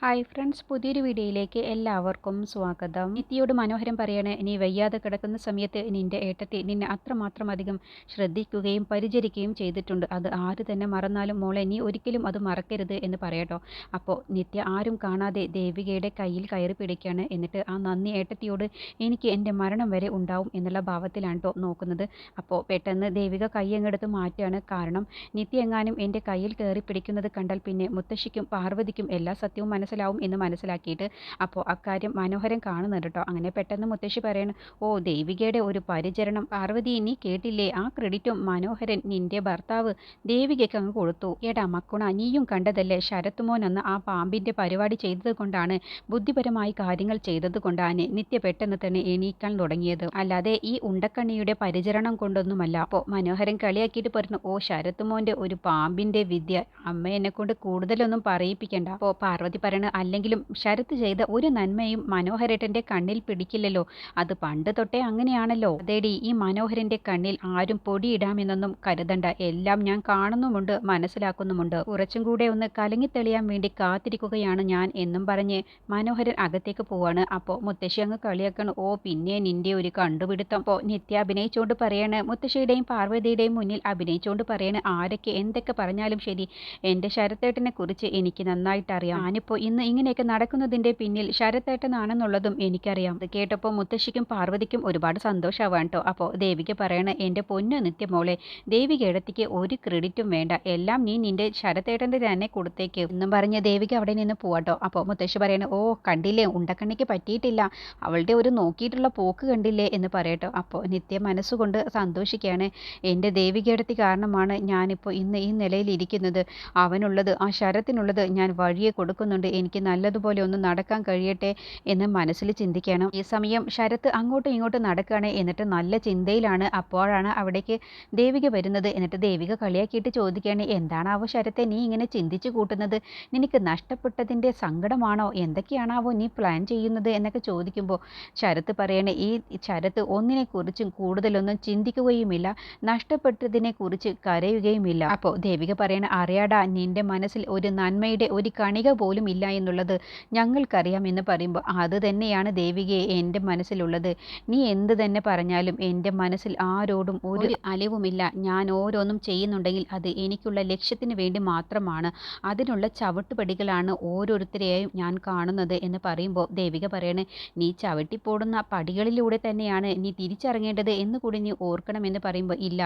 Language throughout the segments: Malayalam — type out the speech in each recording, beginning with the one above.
ഹായ് ഫ്രണ്ട്സ് പുതിയൊരു വീഡിയോയിലേക്ക് എല്ലാവർക്കും സ്വാഗതം. നിത്യയോട് മനോഹരം പറയണേ നീ വയ്യാതെ കിടക്കുന്ന സമയത്ത് നിന്റെ ഏട്ടത്തെ നിന്നെ അത്രമാത്രം അധികം ശ്രദ്ധിക്കുകയും പരിചരിക്കുകയും ചെയ്തിട്ടുണ്ട്. അത് ആര് തന്നെ മറന്നാലും മോളെ നീ ഒരിക്കലും അത് മറക്കരുത് എന്ന് പറയട്ടോ. അപ്പോൾ നിത്യ ആരും കാണാതെ ദേവികയുടെ കയ്യിൽ കയറി പിടിക്കുകയാണ് എന്നിട്ട് ആ നന്ദി ഏട്ടത്തിയോട് എനിക്ക് എന്റെ മരണം വരെ ഉണ്ടാവും എന്നുള്ള ഭാവത്തിലാണ് കേട്ടോ നോക്കുന്നത്. അപ്പോൾ പെട്ടെന്ന് ദേവിക കൈയങ്ങെടുത്ത് മാറ്റുകയാണ് കാരണം നിത്യ എങ്ങാനും എന്റെ കയ്യിൽ കയറി പിടിക്കുന്നത് കണ്ടാൽ പിന്നെ മുത്തശ്ശിക്കും പാർവതിക്കും എല്ലാ സത്യവും മനസ്സിലാവും എന്ന് മനസ്സിലാക്കിയിട്ട് അപ്പോൾ അക്കാര്യം മനോഹരം കാണുന്നുണ്ട് കേട്ടോ. അങ്ങനെ പെട്ടെന്ന് മുത്തശ്ശി പറയണം ഓ ദേവികയുടെ ഒരു പരിചരണം പാർവതി നീ കേട്ടില്ലേ? ആ ക്രെഡിറ്റും മനോഹരൻ നിന്റെ ഭർത്താവ് ദേവികയ്ക്ക് അങ്ങ് കൊടുത്തു. ഏടാ മക്കുണ നീയും കണ്ടതല്ലേ? ശരത്മോൻ അന്ന് ആ പാമ്പിന്റെ പരിപാടി ചെയ്തത് കൊണ്ടാണ് ബുദ്ധിപരമായി കാര്യങ്ങൾ ചെയ്തത് കൊണ്ടാണ് നിത്യ പെട്ടെന്ന് തന്നെ എണീക്കാൻ തുടങ്ങിയത്. അല്ലാതെ ഈ ഉണ്ടക്കണ്ണിയുടെ പരിചരണം കൊണ്ടൊന്നുമല്ല. അപ്പോൾ മനോഹരൻ കളിയാക്കിയിട്ട് പറഞ്ഞു ഓ ശരത്മോന്റെ ഒരു പാമ്പിന്റെ വിദ്യ അമ്മ എന്നെ കൊണ്ട് കൂടുതലൊന്നും പറയിപ്പിക്കണ്ട. അപ്പോൾ പാർവതി പറയണ അല്ലെങ്കിലും ശരത്ത് ചെയ്ത ഒരു നന്മയും മനോഹരേട്ടന്റെ കണ്ണിൽ പിടിക്കില്ലല്ലോ. അത് പണ്ട് തൊട്ടേ അങ്ങനെയാണല്ലോ. അതേടി ഈ മനോഹരന്റെ കണ്ണിൽ ആരും പൊടിയിടാമെന്നൊന്നും കരുതണ്ട. എല്ലാം ഞാൻ കാണുന്നുമുണ്ട് മനസ്സിലാക്കുന്നുമുണ്ട്. കുറച്ചും കൂടെ ഒന്ന് കലങ്ങി തെളിയാൻ വേണ്ടി കാത്തിരിക്കുകയാണ് ഞാൻ എന്നും പറഞ്ഞ് മനോഹരൻ അകത്തേക്ക് പോവാണ്. അപ്പോ മുത്തശ്ശി അങ്ങ് കളിയാക്കണം. ഓ പിന്നെ നിന്റെ ഒരു കണ്ടുപിടുത്തം. അപ്പോൾ നിത്യ അഭിനയിച്ചുകൊണ്ട് പറയാണ് മുത്തശ്ശിയുടെയും പാർവതിയുടെയും മുന്നിൽ അഭിനയിച്ചുകൊണ്ട് പറയാണ് ആരൊക്കെ എന്തൊക്കെ പറഞ്ഞാലും ശരി. എന്റെ ശരത്തേട്ടനെ കുറിച്ച് എനിക്ക് നന്നായിട്ട് അറിയാം ഞാനിപ്പോൾ ഇന്ന് ഇങ്ങനെയൊക്കെ നടക്കുന്നതിന്റെ പിന്നിൽ ശരത്തേട്ടനാണെന്നുള്ളതും എനിക്കറിയാം. ഇത് കേട്ടപ്പോൾ മുത്തശ്ശിക്കും പാർവതിക്കും ഒരുപാട് സന്തോഷമാവാണ് കേട്ടോ. അപ്പോൾ ദേവിക പറയണ എന്റെ പൊന്നു നിത്യമോളെ ദേവിക ഇടത്തേക്ക് ഒരു ക്രെഡിറ്റും വേണ്ട. എല്ലാം നീ നിന്റെ ശരത്തേട്ടന്റെ തന്നെ കൊടുത്തേക്ക്. എന്നും പറഞ്ഞ് ദേവിക അവിടെ നിന്ന് പോവാട്ടോ അപ്പോൾ മുത്തശ്ശി പറയണ ഓ കണ്ടില്ലേ? ഉണ്ടക്കണ്ണിക്ക് പറ്റിയിട്ടില്ല. അവളുടെ ഒരു നോക്കിയിട്ടുള്ള പോക്ക് കണ്ടില്ലേ? എന്ന് പറയട്ടോ അപ്പോൾ നിത്യ മനസ്സുകൊണ്ട് സന്തോഷിക്കുകയാണ്. എന്റെ ദേവികയിടത്തി കാരണമാണ് ഞാനിപ്പോൾ ഇന്ന് ഈ നിലയിൽ ഇരിക്കുന്നത് അവനുള്ളത് ആ ശരത്തിനുള്ളത് ഞാൻ വഴിയെ കൊടുക്കുന്നുണ്ട് എനിക്ക് നല്ലതുപോലെ ഒന്ന് നടക്കാൻ കഴിയട്ടെ എന്ന് മനസ്സിൽ ചിന്തിക്കണം. ഈ സമയം ശരത്ത് അങ്ങോട്ടും ഇങ്ങോട്ടും നടക്കുകയാണ്. എന്നിട്ട് നല്ല ചിന്തയിലാണ്. അപ്പോഴാണ് അവിടേക്ക് ദേവിക വരുന്നത്. എന്നിട്ട് ദേവിക കളിയാക്കിയിട്ട് ചോദിക്കുകയാണ് എന്താണാവോ ശരത്തെ നീ ഇങ്ങനെ ചിന്തിച്ചു കൂട്ടുന്നത്? നിനക്ക് നഷ്ടപ്പെട്ടതിന്റെ സങ്കടമാണോ? എന്തൊക്കെയാണാവോ നീ പ്ലാൻ ചെയ്യുന്നത്? എന്നൊക്കെ ചോദിക്കുമ്പോൾ ശരത്ത് പറയണ ഈ ശരത്ത് ഒന്നിനെക്കുറിച്ചും കൂടുതലൊന്നും ചിന്തിക്കുകയുമില്ല. നഷ്ടപ്പെട്ടതിനെക്കുറിച്ച് കരയുകയുമില്ല. അപ്പോൾ ദേവിക പറയണ അറിയാടാ നിന്റെ മനസ്സിൽ ഒരു നന്മയുടെ ഒരു കണിക പോലും ഇല്ല. എന്നുള്ളത് ഞങ്ങൾക്കറിയാം എന്ന് പറയുമ്പോൾ അത് തന്നെയാണ് ദേവികയെ എന്റെ മനസ്സിലുള്ളത്. നീ എന്ത് തന്നെ പറഞ്ഞാലും എന്റെ മനസ്സിൽ ആരോടും ഒരു അലിവുമില്ല. ഞാൻ ഓരോന്നും ചെയ്യുന്നുണ്ടെങ്കിൽ അത് എനിക്കുള്ള ലക്ഷ്യത്തിന് വേണ്ടി മാത്രമാണ്. അതിനുള്ള ചവിട്ടുപടികളാണ് ഓരോരുത്തരെയും ഞാൻ കാണുന്നത് എന്ന് പറയുമ്പോൾ ദേവിക പറയണേ നീ ചവിട്ടിപ്പോടുന്ന പടികളിലൂടെ തന്നെയാണ് നീ തിരിച്ചറിങ്ങേണ്ടത് എന്ന് കൂടി നീ ഓർക്കണമെന്ന് പറയുമ്പോൾ ഇല്ല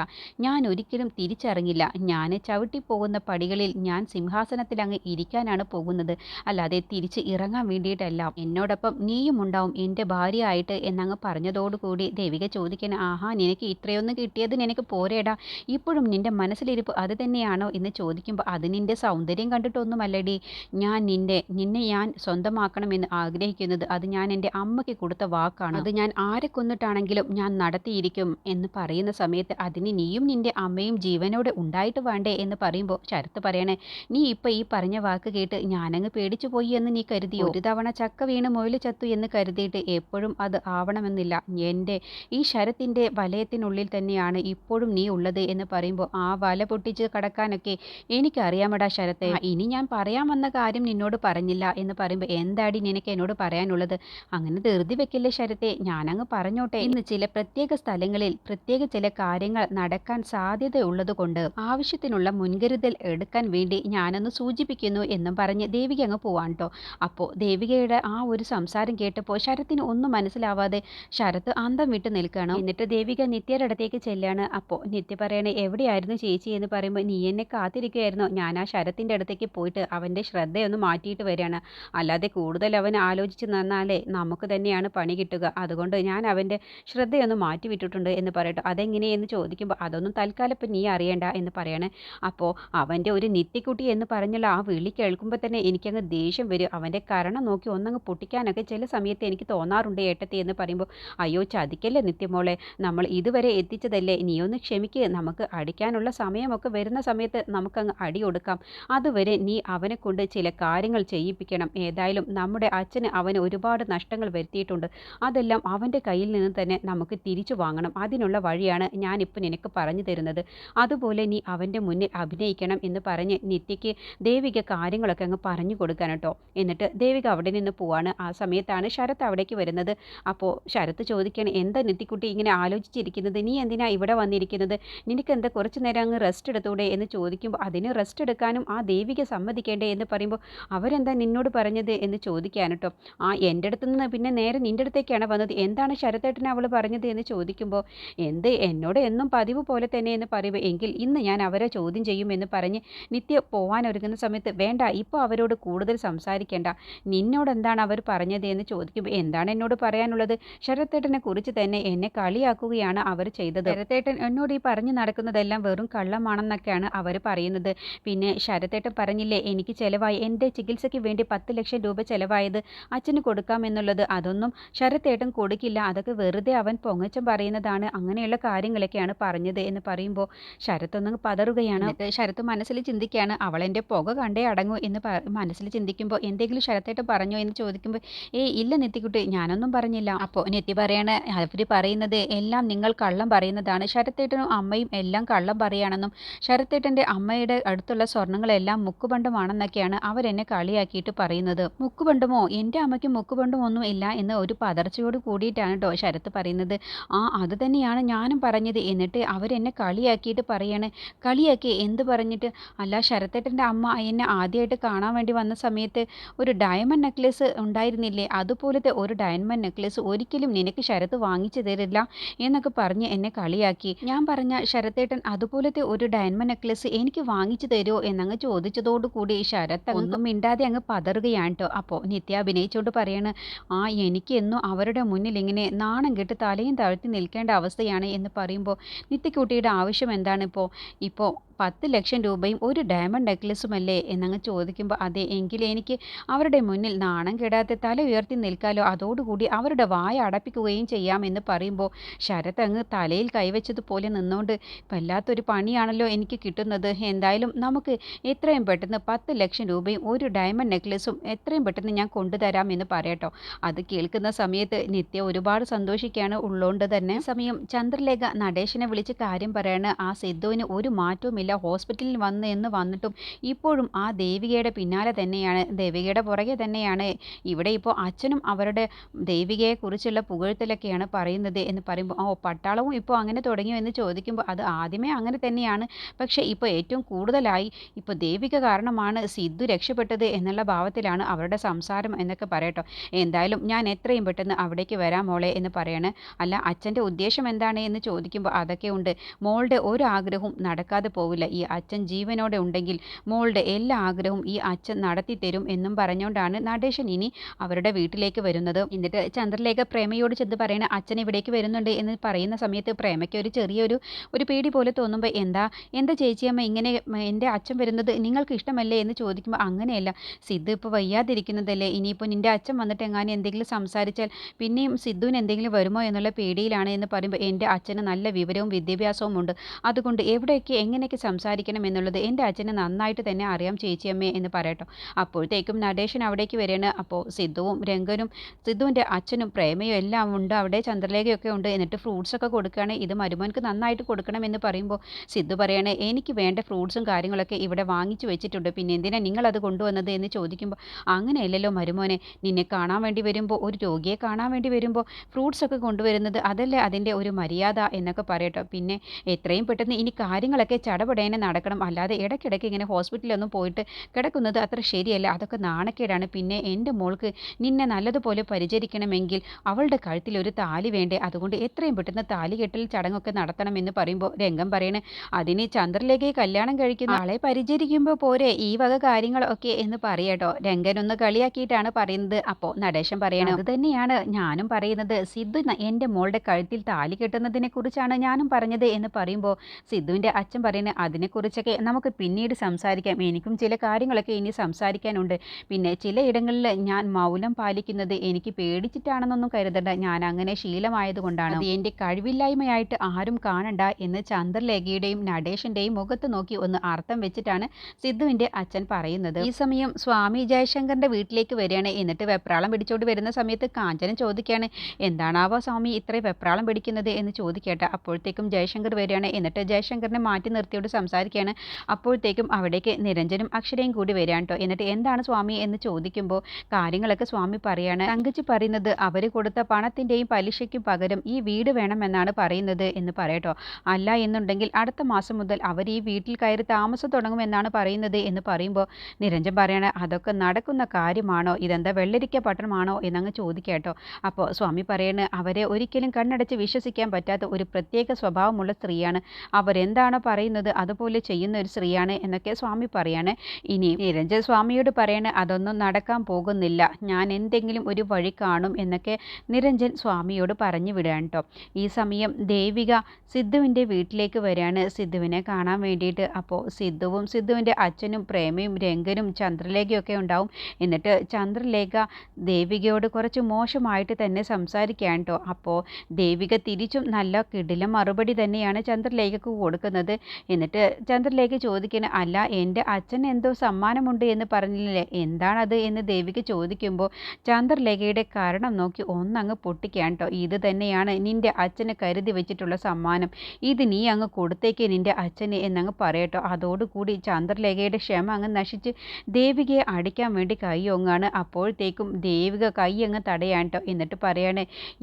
ഞാൻ ഒരിക്കലും തിരിച്ചറിഞ്ഞില്ല ഞാൻ ചവിട്ടിപ്പോകുന്ന പടികളിൽ ഞാൻ സിംഹാസനത്തിൽ അങ്ങ് ഇരിക്കാനാണ് പോകുന്നത്. അല്ലാതെ തിരിച്ച് ഇറങ്ങാൻ വേണ്ടിയിട്ടല്ല. എന്നോടൊപ്പം നീയും ഉണ്ടാവും. എന്റെ ഭാര്യയായിട്ട് എന്നങ്ങ് പറഞ്ഞതോടുകൂടി ദേവിക ചോദിക്കാൻ ആഹാ നിനക്ക് ഇത്രയൊന്നും കിട്ടിയത് നിനക്ക് പോരേടാ. ഇപ്പോഴും നിന്റെ മനസ്സിലിരിപ്പ് അത് തന്നെയാണോ? എന്ന് ചോദിക്കുമ്പോൾ അത് നിന്റെ സൗന്ദര്യം കണ്ടിട്ടൊന്നുമല്ലടി. ഞാൻ നിന്നെ നിന്നെ ഞാൻ സ്വന്തമാക്കണമെന്ന് ആഗ്രഹിക്കുന്നത് അത് ഞാൻ എന്റെ അമ്മയ്ക്ക് കൊടുത്ത വാക്കാണ്. അത് ഞാൻ ആരെ കൊന്നിട്ടാണെങ്കിലും ഞാൻ നടത്തിയിരിക്കും. എന്ന് പറയുന്ന സമയത്ത് അതിന് നീയും നിന്റെ അമ്മയും ജീവനോടെ ഉണ്ടായിട്ട് വേണ്ടേ എന്ന് പറയുമ്പോൾ ശരത്ത് പറയണേ നീ ഇപ്പോൾ ഈ പറഞ്ഞ വാക്ക് കേട്ട് ഞാനങ്ങ് പേടിച്ചു പോയി എന്ന് നീ കരുതി ഒരു തവണ ചക്ക വീണ് മൊയിൽ ചത്തു എന്ന് കരുതിയിട്ട് എപ്പോഴും അത് ആവണമെന്നില്ല. എന്റെ ഈ ശരത്തിന്റെ വലയത്തിനുള്ളിൽ തന്നെയാണ് ഇപ്പോഴും നീ ഉള്ളത് എന്ന് പറയുമ്പോൾ ആ വല പൊട്ടിച്ച് കടക്കാനൊക്കെ എനിക്കറിയാമടാ ശരത്തെ. ഇനി ഞാൻ പറയാൻ വന്ന കാര്യം നിന്നോട് പറഞ്ഞില്ല എന്ന് പറയുമ്പോൾ എന്താടി നിനക്ക് എന്നോട് പറയാനുള്ളത്? അങ്ങനെ ധൃതി വെക്കില്ലേ ശരത്തെ. ഞാനങ്ങ് പറഞ്ഞോട്ടെ. ഇന്ന് ചില പ്രത്യേക സ്ഥലങ്ങളിൽ പ്രത്യേക ചില കാര്യങ്ങൾ നടക്കാൻ സാധ്യതയുള്ളത് കൊണ്ട് ആവശ്യത്തിനുള്ള മുൻകരുതൽ എടുക്കാൻ വേണ്ടി ഞാനൊന്ന് സൂചിപ്പിക്കുന്നു എന്നും പറഞ്ഞ് ദേവിക അങ്ങ് പോവാൻ കേട്ടോ അപ്പോൾ ദേവികയുടെ ആ ഒരു സംസാരം കേട്ടപ്പോൾ ശരത്തിന് ഒന്നും മനസ്സിലാവാതെ ശരത്ത് അന്തം വിട്ട് നിൽക്കണം എന്നിട്ട് ദേവിക നിത്യയുടെ അടുത്തേക്ക് ചെല്ലാണ്. അപ്പോൾ നിത്യ പറയണേ എവിടെയായിരുന്നു ചേച്ചി? എന്ന് പറയുമ്പോൾ നീ എന്നെ കാത്തിരിക്കുകയായിരുന്നു. ഞാൻ ആ ശരത്തിന്റെ അടുത്തേക്ക് പോയിട്ട് അവന്റെ ശ്രദ്ധയൊന്ന് മാറ്റിയിട്ട് വരികയാണ്. അല്ലാതെ കൂടുതൽ അവൻ ആലോചിച്ച് നിന്നാലേ നമുക്ക് തന്നെയാണ് പണി കിട്ടുക. അതുകൊണ്ട് ഞാൻ അവന്റെ ശ്രദ്ധയൊന്ന് മാറ്റി വിട്ടിട്ടുണ്ട് എന്ന് പറയട്ടെ. അതെങ്ങനെയെന്ന് ചോദിക്കുമ്പോൾ അതൊന്നും തൽക്കാലം ഇപ്പം നീ അറിയേണ്ട എന്ന് പറയാണ്. അപ്പോൾ അവന്റെ ഒരു നിത്യക്കുട്ടി എന്ന് പറഞ്ഞുള്ള ആ വിളി കേൾക്കുമ്പോൾ തന്നെ എനിക്കങ്ങ് ദേഷ്യം വരും. അവന്റെ കരണം നോക്കി ഒന്നങ്ങ് പൊട്ടിക്കാനൊക്കെ ചില സമയത്ത് എനിക്ക് തോന്നാറുണ്ട് ഏട്ടത്തി എന്ന് പറയുമ്പോൾ അയ്യോ ചതിക്കല്ലേ നിത്യമോളെ? നമ്മൾ ഇതുവരെ എത്തിച്ചതല്ലേ? നീയൊന്ന് ക്ഷമിക്ക്. നമുക്ക് അടിക്കാനുള്ള സമയമൊക്കെ വരുന്ന സമയത്ത് നമുക്കങ്ങ് അടി കൊടുക്കാം. അതുവരെ നീ അവനെ കൊണ്ട് ചില കാര്യങ്ങൾ ചെയ്യിപ്പിക്കണം. ഏതായാലും നമ്മുടെ അച്ഛന് അവന് ഒരുപാട് നഷ്ടങ്ങൾ വരുത്തിയിട്ടുണ്ട്. അതെല്ലാം അവന്റെ കയ്യിൽ നിന്ന് തന്നെ നമുക്ക് തിരിച്ചു വാങ്ങണം. അതിനുള്ള വഴിയാണ് ഞാനിപ്പോൾ നിനക്ക് പറഞ്ഞു തരുന്നത്. അതുപോലെ നീ അവന്റെ മുന്നിൽ അഭിനയിക്കണം എന്ന് പറഞ്ഞ് നിത്യയ്ക്ക് ദേവിക കാര്യങ്ങളൊക്കെ അങ്ങ് പറഞ്ഞു കൊടുക്കുക കൊടുക്കാൻ കേട്ടോ. എന്നിട്ട് ദേവിക അവിടെ നിന്ന് പോവാണ്. ആ സമയത്താണ് ശരത് അവിടേക്ക് വരുന്നത്. അപ്പോൾ ശരത്ത് ചോദിക്കുകയാണ് എന്താ നിത്തിക്കുട്ടി ഇങ്ങനെ ആലോചിച്ചിരിക്കുന്നത്? നീ എന്തിനാ ഇവിടെ വന്നിരിക്കുന്നത്? നിനക്ക് എന്താ കുറച്ച് നേരം അങ്ങ് റെസ്റ്റ് എടുത്തൂടെ? എന്ന് ചോദിക്കുമ്പോൾ അതിന് റെസ്റ്റ് എടുക്കാനും ആ ദേവിക സമ്മതിക്കേണ്ടേ? എന്ന് പറയുമ്പോൾ അവരെന്താ നിന്നോട് പറഞ്ഞത്? എന്ന് ചോദിക്കാൻ കേട്ടോ. ആ എന്റെ അടുത്ത് നിന്ന് പിന്നെ നേരെ നിന്റെ അടുത്തേക്കാണ് വന്നത്. എന്താണ് ശരത്തേട്ടനെ അവൾ പറഞ്ഞത്? എന്ന് ചോദിക്കുമ്പോൾ എന്ത്? എന്നോട് എന്നും പതിവ് പോലെ തന്നെ എന്ന് പറയുമ്പോൾ എങ്കിൽ ഇന്ന് ഞാൻ അവരെ ചോദ്യം ചെയ്യും എന്ന് പറഞ്ഞ് നിത്യ പോകാൻ ഒരുങ്ങുന്ന സമയത്ത് വേണ്ട ഇപ്പോൾ അവരോട് കൂടുതൽ സംസാരിക്കേണ്ട. നിന്നോട് എന്താണ് അവർ പറഞ്ഞത് എന്ന് ചോദിക്കുമ്പോൾ എന്താണ് എന്നോട് പറയാനുള്ളത്? ശരത്തേട്ടനെ കുറിച്ച് തന്നെ എന്നെ കളിയാക്കുകയാണ് അവർ ചെയ്തത്. ശരത്തേട്ടൻ എന്നോട് ഈ പറഞ്ഞു നടക്കുന്നതെല്ലാം വെറും കള്ളമാണെന്നൊക്കെയാണ് അവർ പറയുന്നത്. പിന്നെ ശരത്തേട്ടൻ പറഞ്ഞില്ലേ എനിക്ക് ചിലവായി എന്റെ ചികിത്സയ്ക്ക് വേണ്ടി പത്ത് ലക്ഷം രൂപ ചിലവായത് അച്ഛന് കൊടുക്കാമെന്നുള്ളത് അതൊന്നും ശരത്തേട്ടൻ കൊടുക്കില്ല. അതൊക്കെ വെറുതെ അവൻ പൊങ്ങച്ചം പറയുന്നതാണ്. അങ്ങനെയുള്ള കാര്യങ്ങളൊക്കെയാണ് പറഞ്ഞത് എന്ന് പറയുമ്പോൾ ശരത്തൊന്ന് പതറുകയാണ്. ശരത്ത് മനസ്സിൽ ചിന്തിക്കുകയാണ് അവളെന്റെ പുക കണ്ടേ അടങ്ങൂ എന്ന് മനസ്സിൽ ചിന്തിക്കുമ്പോൾ എന്തെങ്കിലും ശരത്തായിട്ട് പറഞ്ഞോ എന്ന് ചോദിക്കുമ്പോൾ ഏ ഇല്ല നെത്തിക്കുട്ടി ഞാനൊന്നും പറഞ്ഞില്ല. അപ്പോൾ നെത്തി പറയണ അവർ പറയുന്നത് എല്ലാം നിങ്ങൾ കള്ളം പറയുന്നതാണ്. ശരത്തേട്ടനും അമ്മയും എല്ലാം കള്ളം പറയുകയാണെന്നും ശരത്തേട്ടന്റെ അമ്മയുടെ അടുത്തുള്ള സ്വർണങ്ങളെല്ലാം മുക്കുബണ്ടമാണെന്നൊക്കെയാണ് അവരെന്നെ കളിയാക്കിയിട്ട് പറയുന്നത്. മുക്കുബണ്ടമോ എന്റെ അമ്മയ്ക്ക് മുക്കുബണ്ടമോ ഒന്നും ഇല്ല എന്ന് ഒരു പതർച്ചയോട് കൂടിയിട്ടാണ് കേട്ടോ ശരത്ത് പറയുന്നത്. ആ അത് തന്നെയാണ് ഞാനും പറഞ്ഞത്. എന്നിട്ട് അവരെന്നെ കളിയാക്കിയിട്ട് പറയാണ്. കളിയാക്കി എന്ത് പറഞ്ഞിട്ട്? അല്ല ശരത്തേട്ടന്റെ അമ്മ എന്നെ ആദ്യമായിട്ട് കാണാൻ വേണ്ടി വന്ന സമയത്ത് ഒരു ഡയമണ്ട് നെക്ലേസ് ഉണ്ടായിരുന്നില്ലേ? അതുപോലത്തെ ഒരു ഡയമണ്ട് നെക്ലേസ് ഒരിക്കലും നിനക്ക് ശരത്ത് വാങ്ങിച്ചു തരില്ല എന്നൊക്കെ പറഞ്ഞ് എന്നെ കളിയാക്കി. ഞാൻ പറഞ്ഞ ശരത്തേട്ടൻ അതുപോലത്തെ ഒരു ഡയമണ്ട് നെക്ലേസ് എനിക്ക് വാങ്ങിച്ചു തരുമോ എന്നങ്ങ് ചോദിച്ചതോടുകൂടി ശരത്ത് ഒന്നും മിണ്ടാതെ അങ്ങ് പതറുകയാണ് കേട്ടോ അപ്പോൾ നിത്യ അഭിനയിച്ചുകൊണ്ട് പറയാണ് ആ എനിക്ക് എന്നും അവരുടെ മുന്നിൽ ഇങ്ങനെ നാണം കെട്ട് തലയും താഴ്ത്തി നിൽക്കേണ്ട അവസ്ഥയാണ് എന്ന് പറയുമ്പോൾ നിത്യക്കുട്ടിയുടെ ആവശ്യം എന്താണ് ഇപ്പോൾ ഇപ്പോൾ പത്ത് ലക്ഷം രൂപയും ഒരു ഡയമണ്ട് നെക്ലസുമല്ലേ എന്നങ്ങ് ചോദിക്കുമ്പോൾ അതെ എങ്കിൽ എനിക്ക് അവരുടെ മുന്നിൽ നാണം കെടാതെ തല ഉയർത്തി നിൽക്കാലോ. അതോടുകൂടി അവരുടെ വായ അടപ്പിക്കുകയും ചെയ്യാമെന്ന് പറയുമ്പോൾ ശരത് അങ്ങ് തലയിൽ കൈവച്ചതുപോലെ നിന്നുകൊണ്ട് വല്ലാത്തൊരു പണിയാണല്ലോ എനിക്ക് കിട്ടുന്നത്. എന്തായാലും നമുക്ക് എത്രയും പെട്ടെന്ന് പത്ത് ലക്ഷം രൂപയും ഒരു ഡയമണ്ട് നെക്ലസും എത്രയും പെട്ടെന്ന് ഞാൻ കൊണ്ടുതരാം എന്ന് പറയട്ടോ. അത് കേൾക്കുന്ന സമയത്ത് നിത്യ ഒരുപാട് സന്തോഷിക്കുകയാണ് ഉള്ളതുകൊണ്ട് തന്നെ. സമയം ചന്ദ്രലേഖ നടേശനെ വിളിച്ച് കാര്യം പറയാണ്. ആ സിദ്ധുവിന് ഒരു മാറ്റവുമില്ല. ഹോസ്പിറ്റലിൽ വന്ന് എന്ന് വന്നിട്ടും ഇപ്പോഴും ആ ദേവികയുടെ പിന്നാലെ തന്നെയാണ്. ദേവികയുടെ പുറകെ തന്നെയാണ്. ഇവിടെ ഇപ്പോൾ അച്ഛനും അവരുടെ ദേവികയെക്കുറിച്ചുള്ള പുകഴ്ത്തലൊക്കെയാണ് പറയുന്നത് എന്ന് പറയുമ്പോൾ ഓ പട്ടാളവും ഇപ്പോൾ അങ്ങനെ തുടങ്ങിയോ? എന്ന് ചോദിക്കുമ്പോൾ അത് ആദ്യമേ അങ്ങനെ തന്നെയാണ്. പക്ഷേ ഇപ്പോൾ ഏറ്റവും കൂടുതലായി ഇപ്പോൾ ദേവിക കാരണമാണ് സിദ്ധു രക്ഷപ്പെട്ടത് എന്നുള്ള ഭാവത്തിലാണ് അവരുടെ സംസാരം എന്നൊക്കെ പറയട്ടോ. എന്തായാലും ഞാൻ എത്രയും പെട്ടെന്ന് അവിടേക്ക് വരാം മോളെ എന്ന് പറയാണ്. അല്ല അച്ഛന്റെ ഉദ്ദേശം എന്താണ് എന്ന് ചോദിക്കുമ്പോൾ അതൊക്കെ ഉണ്ട്. മോളുടെ ഒരു ആഗ്രഹവും നടക്കാതെ പോവില്ല. ഈ അച്ഛൻ ജീവനോടെ ഉണ്ടെങ്കിൽ മോളുടെ എല്ലാ ആഗ്രഹവും ഈ അച്ഛൻ നടത്തി തരും എന്നും പറഞ്ഞുകൊണ്ടാണ് നടേശൻ ഇനി അവരുടെ വീട്ടിലേക്ക് വരുന്നത്. എന്നിട്ട് ചന്ദ്രലേഖ പ്രേമയോട് ചെന്ന് പറയണ അച്ഛൻ ഇവിടേക്ക് വരുന്നുണ്ട് എന്ന് പറയുന്ന സമയത്ത് പ്രേമയ്ക്ക് ഒരു ചെറിയൊരു ഒരു പേടി പോലെ തോന്നുമ്പോൾ എന്താ എന്താ ചേച്ചിയമ്മ ഇങ്ങനെ എന്റെ അച്ഛൻ വരുന്നത് നിങ്ങൾക്ക് ഇഷ്ടമല്ലേ? എന്ന് ചോദിക്കുമ്പോൾ അങ്ങനെയല്ല. സിദ്ധു ഇപ്പോൾ വയ്യാതിരിക്കുന്നതല്ലേ. ഇനിയിപ്പോൾ നിന്റെ അച്ഛൻ വന്നിട്ട് എങ്ങാനും എന്തെങ്കിലും സംസാരിച്ചാൽ പിന്നെയും സിദ്ധുവിന് എന്തെങ്കിലും വരുമോ എന്നുള്ള പേടിയിലാണ് എന്ന് പറയുമ്പോൾ എന്റെ അച്ഛന് നല്ല വിവരവും വിദ്യാഭ്യാസവും ഉണ്ട്. അതുകൊണ്ട് എവിടെയൊക്കെ എങ്ങനെയൊക്കെ സംസാരിക്കണം എന്നുള്ളത് എന്റെ അച്ഛന് നന്നായിട്ട് തന്നെ അറിയാം ചേച്ചിയമ്മേ എന്ന് പറയട്ടോ. അപ്പോഴത്തേക്കും നടേശൻ അവിടേക്ക് വരികയാണ്. അപ്പോൾ സിദ്ധുവും രംഗനും സിദ്ധുവിന്റെ അച്ഛനും പ്രേമയും എല്ലാം ഉണ്ട്. അവിടെ ചന്ദ്രലേഖയൊക്കെ ഉണ്ട്. എന്നിട്ട് ഫ്രൂട്ട്സൊക്കെ കൊടുക്കുകയാണ്. ഇത് മരുമോൻക്ക് നന്നായിട്ട് കൊടുക്കണം എന്ന് പറയുമ്പോൾ സിദ്ധു പറയണേ എനിക്ക് വേണ്ട ഫ്രൂട്ട്സും കാര്യങ്ങളൊക്കെ ഇവിടെ വാങ്ങിച്ചു വെച്ചിട്ടുണ്ട്. പിന്നെ എന്തിനാണ് നിങ്ങളത് കൊണ്ടുവന്നത്? എന്ന് ചോദിക്കുമ്പോൾ അങ്ങനെയല്ലല്ലോ മരുമോനെ. നിന്നെ കാണാൻ വേണ്ടി വരുമ്പോൾ ഒരു രോഗിയെ കാണാൻ വേണ്ടി വരുമ്പോൾ ഫ്രൂട്ട്സൊക്കെ കൊണ്ടുവരുന്നത് അതല്ലേ അതിന്റെ ഒരു മര്യാദ എന്നൊക്കെ പറയട്ടോ. പിന്നെ എത്രയും പെട്ടെന്ന് ഇനി കാര്യങ്ങളൊക്കെ ചടപടേനെ നടക്കണം. അല്ലാതെ ഇടയ്ക്കിടയ്ക്ക് ഇങ്ങനെ ഹോസ്പിറ്റലിലൊന്നും പോയിട്ട് കിടക്കുന്നത് അത്ര ശരിയല്ല. അതൊക്കെ നാണക്കേടാണ്. പിന്നെ എന്റെ മോൾക്ക് നിന്നെ നല്ലതുപോലെ പരിചരിക്കണമെങ്കിൽ അവളുടെ കഴുത്തിൽ ഒരു താലി വേണ്ടേ? അതുകൊണ്ട് എത്രയും പെട്ടെന്ന് താലി കെട്ടൽ ചടങ്ങൊക്കെ നടത്തണമെന്ന് പറയുമ്പോൾ രംഗം പറയണേ. അതിന് ചന്ദ്രലേഖയെ കല്യാണം കഴിക്കുന്ന ആളെ പരിചരിക്കുമ്പോൾ പോരെ? ഈ വക കാര്യങ്ങളൊക്കെ എന്ന് പറയട്ടോ രംഗനൊന്ന് കളിയാക്കിയിട്ടാണ് പറയുന്നത്. അപ്പോൾ നടേശൻ പറയണം. അത് തന്നെയാണ് ഞാനും പറയുന്നത്. സിദ്ധു എന്റെ മോളുടെ കഴുത്തിൽ താലി കെട്ടുന്നതിനെ കുറിച്ചാണ് ഞാനും പറഞ്ഞത് എന്ന് പറയുമ്പോൾ സിദ്ധുവിന്റെ അച്ഛൻ പറയുന്നത് അതിനെക്കുറിച്ചൊക്കെ നമുക്ക് പിന്നീട് സംസാരിക്കാം. എനിക്കും ചില കാര്യങ്ങളൊക്കെ ഇനി സംസാരിക്കാനുണ്ട്. പിന്നെ ചില ഇടങ്ങളിൽ ഞാൻ മൗനം പാലിക്കുന്നത് എനിക്ക് പേടിച്ചിട്ടാണെന്നൊന്നും കരുതണ്ട. ഞാൻ അങ്ങനെ ശീലമായതുകൊണ്ടാണ്. എന്റെ കഴിവില്ലായ്മയായിട്ട് ആരും കാണണ്ട എന്ന് ചന്ദ്രലേഖയുടെയും നടേഷിന്റെയും മുഖത്ത് നോക്കി ഒന്ന് അർത്ഥം വെച്ചിട്ടാണ് സിദ്ധുവിന്റെ അച്ഛൻ പറയുന്നത്. ഈ സമയം സ്വാമി ജയശങ്കറിന്റെ വീട്ടിലേക്ക് വരികയാണ്. എന്നിട്ട് വെപ്രാളം പിടിച്ചോണ്ട് വരുന്ന സമയത്ത് കാഞ്ചനം ചോദിക്കുകയാണ്. എന്താണാവോ സ്വാമി ഇത്ര വെപ്രാളം പിടിക്കുന്നത്? എന്ന് ചോദിക്കട്ടെ. അപ്പോഴത്തേക്കും ജയശങ്കർ വരികയാണ്. എന്നിട്ട് ജയശങ്കറിനെ മാറ്റി നിർത്തിയോട് സംസാരിക്കുകയാണ്. അപ്പോഴത്തേക്കും അവിടേക്ക് നിരഞ്ജനും അക്ഷരയും കൂടി വരികയാണ് കേട്ടോ എന്നിട്ട് എന്താണ് സ്വാമി എന്ന് ചോദിക്കുമ്പോൾ കാര്യങ്ങളൊക്കെ സ്വാമി പറയാണ്. തങ്കച്ചി പറയുന്നത് അവർ കൊടുത്ത പണത്തിന്റെയും പലിശയ്ക്കും പകരം ഈ വീട് വേണമെന്നാണ് പറയുന്നത് എന്ന് പറയട്ടോ അല്ല എന്നുണ്ടെങ്കിൽ അടുത്ത മാസം മുതൽ അവർ ഈ വീട്ടിൽ കയറി താമസം തുടങ്ങുമെന്നാണ് പറയുന്നത് എന്ന് പറയുമ്പോൾ നിരഞ്ജൻ പറയണ അതൊക്കെ നടക്കുന്ന കാര്യമാണോ? ഇതെന്താ വെള്ളരിക്ക പട്ടണമാണോ? എന്നങ്ങ് ചോദിക്കാട്ടോ അപ്പോൾ സ്വാമി പറയണ അവരെ ഒരിക്കലും കണ്ണടച്ച് വിശ്വസിക്കാൻ പറ്റാത്ത ഒരു പ്രത്യേക സ്വഭാവമുള്ള സ്ത്രീയാണ്. അവരെന്താണോ പറയുന്നത് അതുപോലെ ചെയ്യുന്ന ഒരു സ്ത്രീയാണ് എന്നൊക്കെ സ്വാമി പറയാണ്. ഇനി നിരഞ്ജൻ സ്വാമിയോട് പറയണ അതൊന്നും നടക്കാൻ പോകുന്നില്ല. ഞാൻ എന്തെങ്കിലും ഒരു വഴി കാണും എന്നൊക്കെ നിരഞ്ജൻ സ്വാമിയോട് പറഞ്ഞു വിടുകയാണ് കേട്ടോ ഈ സമയം ദേവിക സിദ്ധുവിന്റെ വീട്ടിലേക്ക് വരികയാണ്. സിദ്ധുവിനെ കാണാൻ വേണ്ടിയിട്ട് അപ്പോൾ സിദ്ധുവും സിദ്ധുവിന്റെ അച്ഛനും പ്രേമയും രംഗനും ചന്ദ്രലേഖയൊക്കെ ഉണ്ടാവും. എന്നിട്ട് ചന്ദ്രലേഖ ദേവികയോട് കുറച്ച് മോശമായിട്ട് തന്നെ സംസാരിക്കുകയാണ് കേട്ടോ അപ്പോൾ ദേവിക തിരിച്ചും നല്ല കിടില മറുപടി തന്നെയാണ് ചന്ദ്രലേഖക്ക് കൊടുക്കുന്നത്. എന്നിട്ട് ചന്ദ്രലേഖ ചോദിക്കണ അല്ല എന്റെ അച്ഛൻ എന്തോ സമ്മാനമുണ്ട് എന്ന് പറഞ്ഞില്ലേ? എന്താണത്? എന്ന് ദേവിക്ക് ചോദിക്കുമ്പോൾ ചന്ദ്രലേഖയുടെ കാരണം നോക്കി ഒന്നങ്ങ് പൊട്ടിക്കാൻ കേട്ടോ ഇത് തന്നെയാണ് നിന്റെ അച്ഛന് കരുതി വെച്ചിട്ടുള്ള സമ്മാനം. ഇത് നീ അങ്ങ് കൊടുത്തേക്ക് നിന്റെ അച്ഛന് എന്നങ്ങ് പറയട്ടോ അതോടുകൂടി ചന്ദ്രലേഖയുടെ ക്ഷമ അങ്ങ് നശിച്ച് ദേവികയെ അടിക്കാൻ വേണ്ടി കൈ ഒങ്ങാണ്. അപ്പോഴത്തേക്കും ദേവിക കൈ അങ്ങ് തടയാൻ കേട്ടോ എന്നിട്ട് പറയാണ്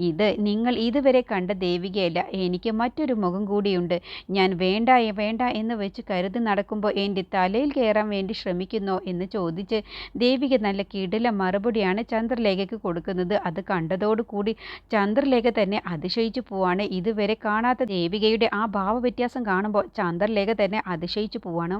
ഇത് നിങ്ങൾ ഇതുവരെ കണ്ട ദേവികയല്ല. എനിക്ക് മറ്റൊരു മുഖം കൂടിയുണ്ട്. ഞാൻ വേണ്ട വേണ്ട എന്ന് വെച്ച് കരുതി നടക്കുമ്പോൾ എന്റെ തലയിൽ കയറാൻ വേണ്ടി ശ്രമിക്കുന്നോ എന്ന് ചോദിച്ച് ദേവിക നല്ല കിടില മറുപടിയാണ് ചന്ദ്രലേഖയ്ക്ക് കൊടുക്കുന്നത്. അത് കണ്ടതോടുകൂടി ചന്ദ്രലേഖ തന്നെ അതിശയിച്ചു പോവാണ്. ഇതുവരെ കാണാത്ത ദേവികയുടെ ആ ഭാവവ്യത്യാസം കാണുമ്പോൾ ചന്ദ്രലേഖ തന്നെ അതിശയിച്ചു പോവാണ്.